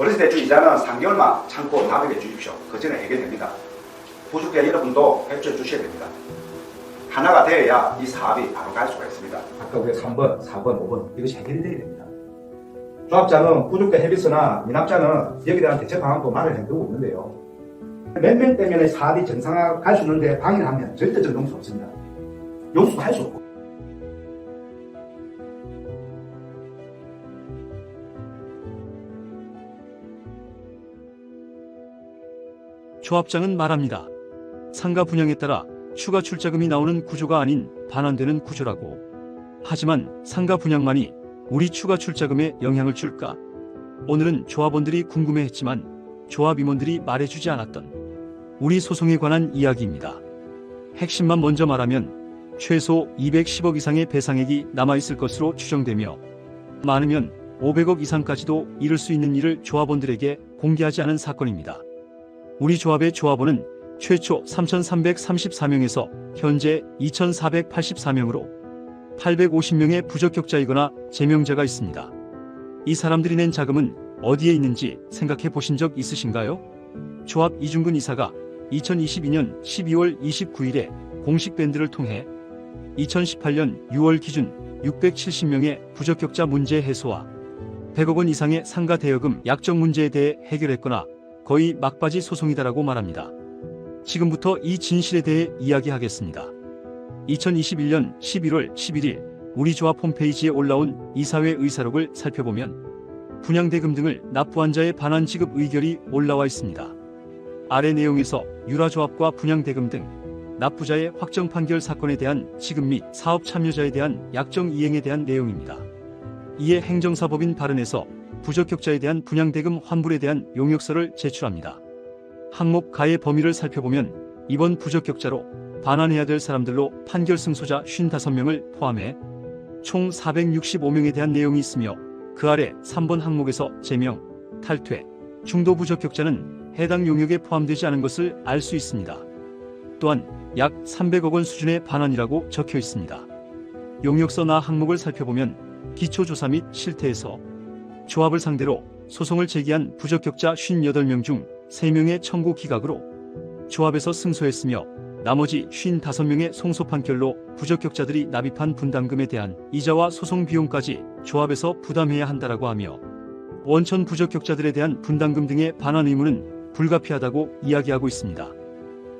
월세 대출 이자는 3개월만 참고 납입해 주십시오. 그 전에 해결됩니다. 부족자 여러분도 협조해 주셔야 됩니다. 하나가 되어야 이 사업이 바로 갈 수가 있습니다. 아까 우리가 3번, 4번, 5번 이것이 해결이 돼야 됩니다. 조합자는 부족자 협의서나 미납자는 여기에 대한 대책 방안도 마련해 두고 있는데요. 몇 명 때문에 사업이 정상화 갈수 있는데 방해하면 절대 정동수 없습니다. 용수도 할 수 없고. 조합장은 말합니다. 상가 분양에 따라 추가 출자금이 나오는 구조가 아닌 반환되는 구조라고. 하지만 상가 분양만이 우리 추가 출자금에 영향을 줄까? 오늘은 조합원들이 궁금해했지만 조합 임원들이 말해주지 않았던 우리 소송에 관한 이야기입니다. 핵심만 먼저 말하면 최소 210억 이상의 배상액이 남아있을 것으로 추정되며 많으면 500억 이상까지도 이를 수 있는 일을 조합원들에게 공개하지 않은 사건입니다. 우리 조합의 조합원은 최초 3,334명에서 현재 2,484명으로 850명의 부적격자이거나 제명자가 있습니다. 이 사람들이 낸 자금은 어디에 있는지 생각해 보신 적 있으신가요? 조합 이중근 이사가 2022년 12월 29일에 공식 밴드를 통해 2018년 6월 기준 670명의 부적격자 문제 해소와 100억 원 이상의 상가 대여금 약정 문제에 대해 해결했거나 거의 막바지 소송이다라고 말합니다. 지금부터 이 진실에 대해 이야기하겠습니다. 2021년 11월 11일 우리 조합 홈페이지에 올라온 이사회 의사록을 살펴보면 분양대금 등을 납부한 자의 반환 지급 의결이 올라와 있습니다. 아래 내용에서 유라조합과 분양대금 등 납부자의 확정 판결 사건에 대한 지급 및 사업 참여자에 대한 약정 이행에 대한 내용입니다. 이에 행정사법인 발언에서 부적격자에 대한 분양대금 환불에 대한 용역서를 제출합니다. 항목 가의 범위를 살펴보면 이번 부적격자로 반환해야 될 사람들로 판결 승소자 55명을 포함해 총 465명에 대한 내용이 있으며 그 아래 3번 항목에서 제명, 탈퇴, 중도 부적격자는 해당 용역에 포함되지 않은 것을 알 수 있습니다. 또한 약 300억 원 수준의 반환이라고 적혀 있습니다. 용역서 나 항목을 살펴보면 기초조사 및 실태에서 조합을 상대로 소송을 제기한 부적격자 58명 중 3명의 청구 기각으로 조합에서 승소했으며 나머지 55명의 송소 판결로 부적격자들이 납입한 분담금에 대한 이자와 소송 비용까지 조합에서 부담해야 한다라고 하며 원천 부적격자들에 대한 분담금 등의 반환 의무는 불가피하다고 이야기하고 있습니다.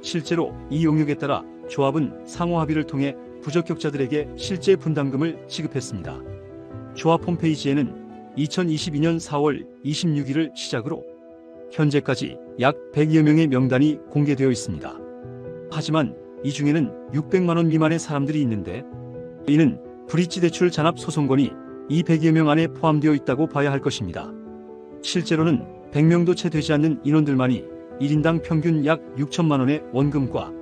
실제로 이 용역에 따라 조합은 상호 합의를 통해 부적격자들에게 실제 분담금을 지급했습니다. 조합 홈페이지에는 2022년 4월 26일을 시작으로 현재까지 약 100여 명의 명단이 공개되어 있습니다. 하지만 이 중에는 600만 원 미만의 사람들이 있는데 이는 브릿지 대출 잔압 소송건이 이 100여 명 안에 포함되어 있다고 봐야 할 것입니다. 실제로는 100명도 채 되지 않는 인원들만이 1인당 평균 약 6천만 원의 원금과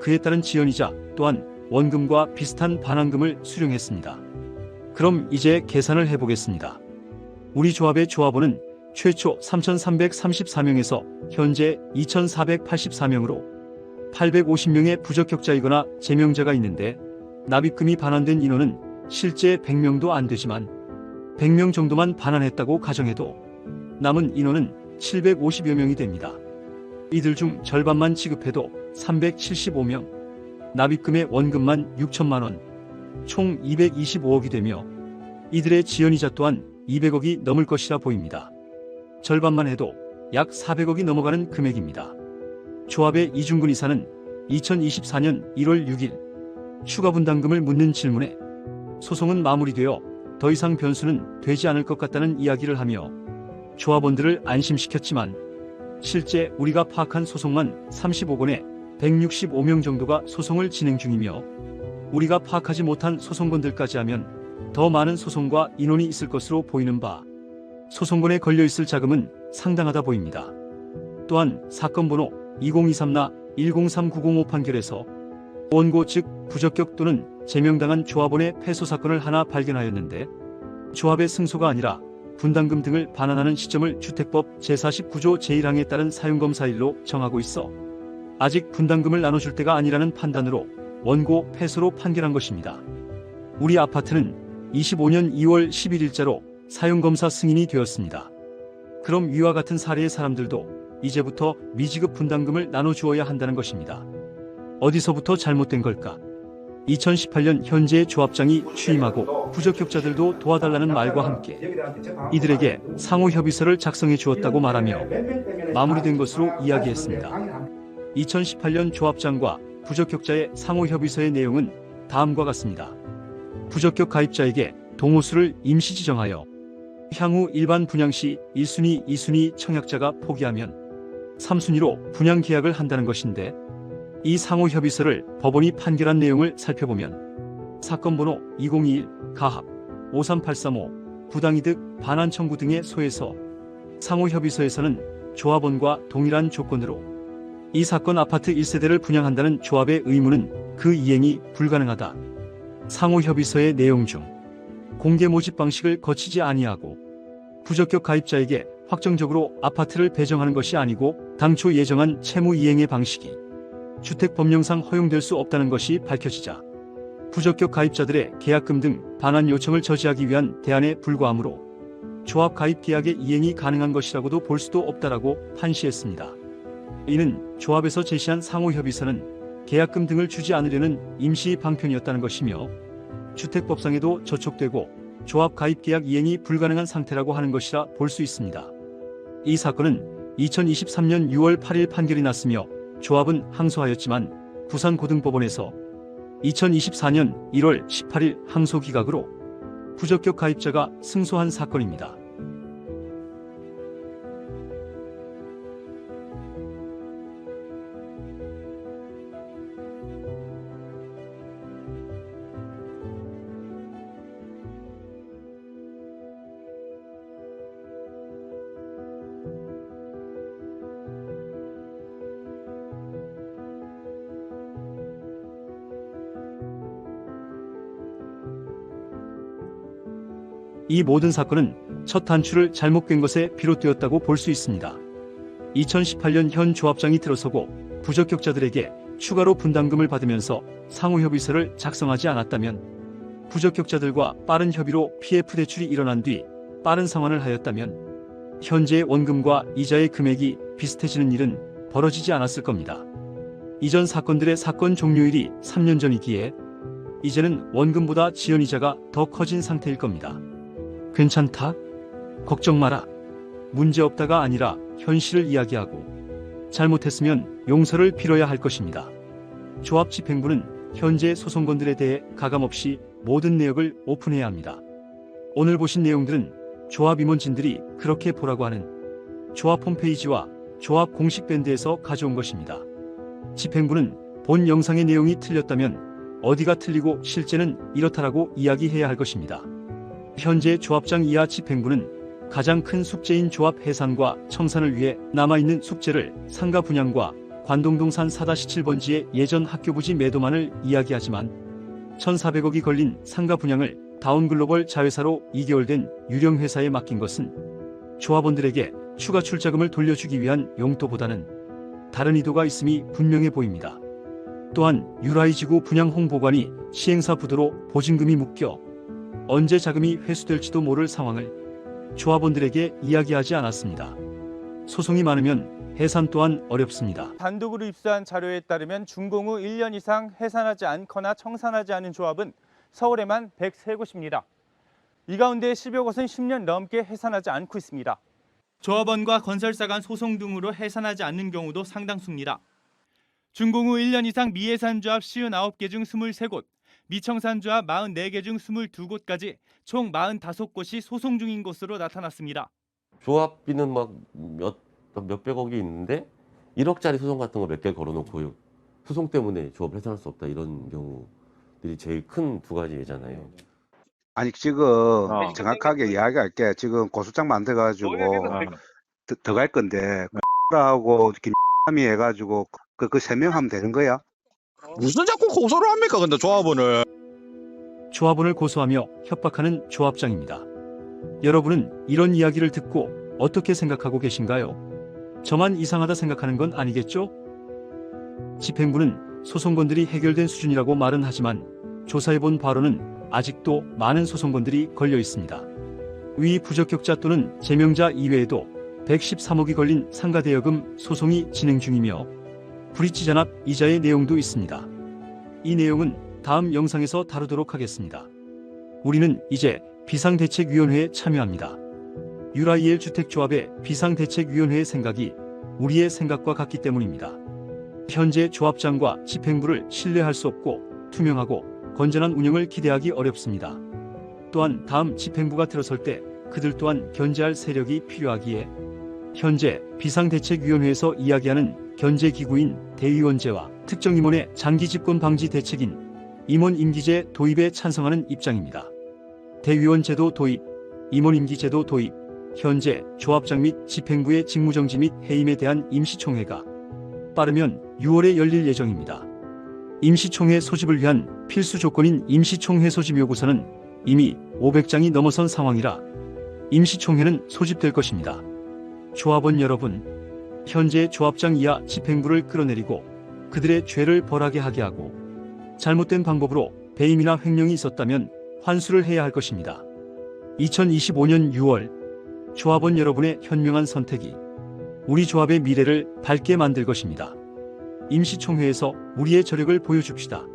그에 따른 지연이자 또한 원금과 비슷한 반환금을 수령했습니다. 그럼 이제 계산을 해보겠습니다. 우리 조합의 조합원은 최초 3,334명에서 현재 2,484명으로 850명의 부적격자이거나 제명자가 있는데 납입금이 반환된 인원은 실제 100명도 안 되지만 100명 정도만 반환했다고 가정해도 남은 인원은 750여 명이 됩니다. 이들 중 절반만 지급해도 375명, 납입금의 원금만 6천만 원, 총 225억이 되며 이들의 지연이자 또한 200억이 넘을 것이라 보입니다. 절반만 해도 약 400억이 넘어가는 금액입니다. 조합의 이중근 이사는 2024년 1월 6일 추가 분담금을 묻는 질문에 소송은 마무리되어 더 이상 변수는 되지 않을 것 같다는 이야기를 하며 조합원들을 안심시켰지만 실제 우리가 파악한 소송만 35건에 165명 정도가 소송을 진행 중이며 우리가 파악하지 못한 소송건들까지 하면 더 많은 소송과 인원이 있을 것으로 보이는 바 소송건에 걸려 있을 자금은 상당하다 보입니다. 또한 사건 번호 2023나 103905 판결에서 원고 즉 부적격 또는 제명당한 조합원의 패소 사건을 하나 발견하였는데 조합의 승소가 아니라 분담금 등을 반환하는 시점을 주택법 제49조 제1항에 따른 사용검사일로 정하고 있어 아직 분담금을 나눠줄 때가 아니라는 판단으로 원고 패소로 판결한 것입니다. 우리 아파트는 25년 2월 11일자로 사용검사 승인이 되었습니다. 그럼 위와 같은 사례의 사람들도 이제부터 미지급 분담금을 나눠주어야 한다는 것입니다. 어디서부터 잘못된 걸까? 2018년 현재의 조합장이 취임하고 부적격자들도 도와달라는 말과 함께 이들에게 상호 협의서를 작성해 주었다고 말하며 마무리된 것으로 이야기했습니다. 2018년 조합장과 부적격자의 상호 협의서의 내용은 다음과 같습니다. 부적격 가입자에게 동호수를 임시 지정하여 향후 일반 분양 시 1순위, 2순위 청약자가 포기하면 3순위로 분양 계약을 한다는 것인데 이 상호 협의서를 법원이 판결한 내용을 살펴보면 사건 번호 2021 가합 53835 부당이득 반환 청구 등의 소에서 상호 협의서에서는 조합원과 동일한 조건으로 이 사건 아파트 1세대를 분양한다는 조합의 의무는 그 이행이 불가능하다. 상호 협의서의 내용 중 공개 모집 방식을 거치지 아니하고 부적격 가입자에게 확정적으로 아파트를 배정하는 것이 아니고 당초 예정한 채무 이행의 방식이 주택 법령상 허용될 수 없다는 것이 밝혀지자 부적격 가입자들의 계약금 등 반환 요청을 저지하기 위한 대안에 불과하므로 조합 가입 계약의 이행이 가능한 것이라고도 볼 수도 없다라고 판시했습니다. 이는 조합에서 제시한 상호 협의서는 계약금 등을 주지 않으려는 임시 방편이었다는 것이며 주택법상에도 저촉되고 조합 가입 계약 이행이 불가능한 상태라고 하는 것이라 볼 수 있습니다. 이 사건은 2023년 6월 8일 판결이 났으며 조합은 항소하였지만 부산고등법원에서 2024년 1월 18일 항소 기각으로 부적격 가입자가 승소한 사건입니다. 이 모든 사건은 첫 단추를 잘못 깬 것에 비롯되었다고 볼 수 있습니다. 2018년 현 조합장이 들어서고 부적격자들에게 추가로 분담금을 받으면서 상호 협의서를 작성하지 않았다면 부적격자들과 빠른 협의로 PF 대출이 일어난 뒤 빠른 상환을 하였다면 현재의 원금과 이자의 금액이 비슷해지는 일은 벌어지지 않았을 겁니다. 이전 사건들의 사건 종료일이 3년 전이기에 이제는 원금보다 지연이자가 더 커진 상태일 겁니다. 괜찮다? 걱정 마라. 문제없다가 아니라 현실을 이야기하고 잘못했으면 용서를 빌어야 할 것입니다. 조합 집행부는 현재 소송건들에 대해 가감없이 모든 내역을 오픈해야 합니다. 오늘 보신 내용들은 조합 임원진들이 그렇게 보라고 하는 조합 홈페이지와 조합 공식 밴드에서 가져온 것입니다. 집행부는 본 영상의 내용이 틀렸다면 어디가 틀리고 실제는 이렇다라고 이야기해야 할 것입니다. 현재 조합장 이하 집행부는 가장 큰 숙제인 조합 해산과 청산을 위해 남아있는 숙제를 상가 분양과 관동동산 4-7번지의 예전 학교부지 매도만을 이야기하지만 1,400억이 걸린 상가 분양을 다운글로벌 자회사로 2개월 된 유령회사에 맡긴 것은 조합원들에게 추가 출자금을 돌려주기 위한 용도보다는 다른 의도가 있음이 분명해 보입니다. 또한 유라이지구 분양 홍보관이 시행사 부도로 보증금이 묶여 언제 자금이 회수될지도 모를 상황을 조합원들에게 이야기하지 않았습니다. 소송이 많으면 해산 또한 어렵습니다. 단독으로 입수한 자료에 따르면 준공 후 1년 이상 해산하지 않거나 청산하지 않은 조합은 서울에만 103곳입니다. 이 가운데 10여 곳은 10년 넘게 해산하지 않고 있습니다. 조합원과 건설사 간 소송 등으로 해산하지 않는 경우도 상당수입니다. 준공 후 1년 이상 미해산 조합 59개 중 23곳, 미청산 조합 44개 중 22곳까지 총 45곳이 소송 중인 것으로 나타났습니다. 조합비는 막몇 몇백억이 있는데 1억짜리 소송 같은 거 몇 개 걸어놓고 소송 때문에 조합 해산할 수 없다 이런 경우들이 제일 큰 두 가지 예잖아요. 아니 지금 어. 정확하게 이야기할게 지금 고소장 만들어가지고 어. 더갈 건데 하고 김이 해가지고 그 그 세 명 하면 되는 거야? 무슨 자꾸 고소를 합니까 근데 조합원을 조합원을 고소하며 협박하는 조합장입니다. 여러분은 이런 이야기를 듣고 어떻게 생각하고 계신가요? 저만 이상하다 생각하는 건 아니겠죠? 집행부는 소송건들이 해결된 수준이라고 말은 하지만 조사해본 바로는 아직도 많은 소송건들이 걸려 있습니다. 위 부적격자 또는 제명자 이외에도 113억이 걸린 상가대여금 소송이 진행 중이며 브릿지 잔압 이자의 내용도 있습니다. 이 내용은 다음 영상에서 다루도록 하겠습니다. 우리는 이제 비상대책위원회에 참여합니다. 유라이엘 주택조합의 비상대책위원회의 생각이 우리의 생각과 같기 때문입니다. 현재 조합장과 집행부를 신뢰할 수 없고 투명하고 건전한 운영을 기대하기 어렵습니다. 또한 다음 집행부가 들어설 때 그들 또한 견제할 세력이 필요하기에 현재 비상대책위원회에서 이야기하는 견제기구인 대의원제와 특정 임원의 장기 집권 방지 대책인 임원 임기제 도입에 찬성하는 입장입니다. 대위원 제도 도입, 임원 임기 제도 도입, 현재 조합장 및 집행부의 직무정지 및 해임에 대한 임시총회가 빠르면 6월에 열릴 예정입니다. 임시총회 소집을 위한 필수 조건인 임시총회 소집 요구서는 이미 500장이 넘어선 상황이라 임시총회는 소집될 것입니다. 조합원 여러분, 현재 조합장 이하 집행부를 끌어내리고 그들의 죄를 벌하게 하게 하고 잘못된 방법으로 배임이나 횡령이 있었다면 환수를 해야 할 것입니다. 2025년 6월 조합원 여러분의 현명한 선택이 우리 조합의 미래를 밝게 만들 것입니다. 임시총회에서 우리의 저력을 보여줍시다.